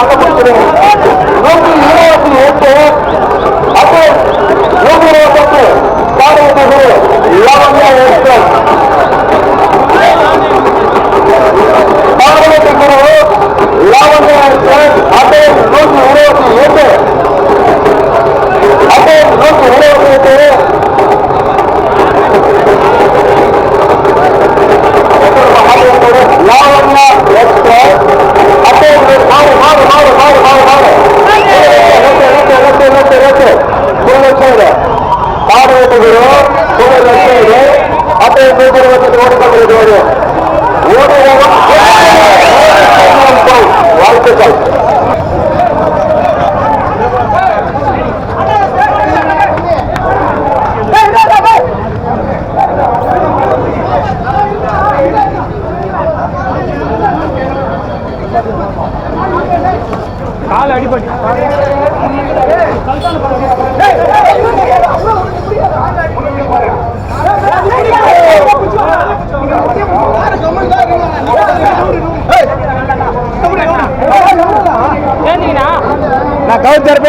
কথা বলছিলেন வாழ்த்துக்கள் கால் அடிபட்டு. கவுத்தரப்ப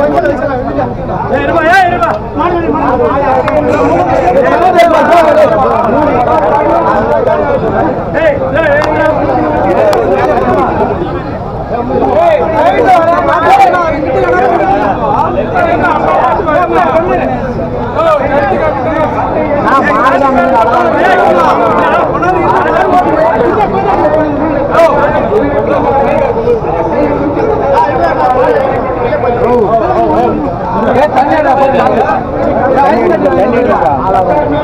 கவுத்து இருப்பேன் আলাদা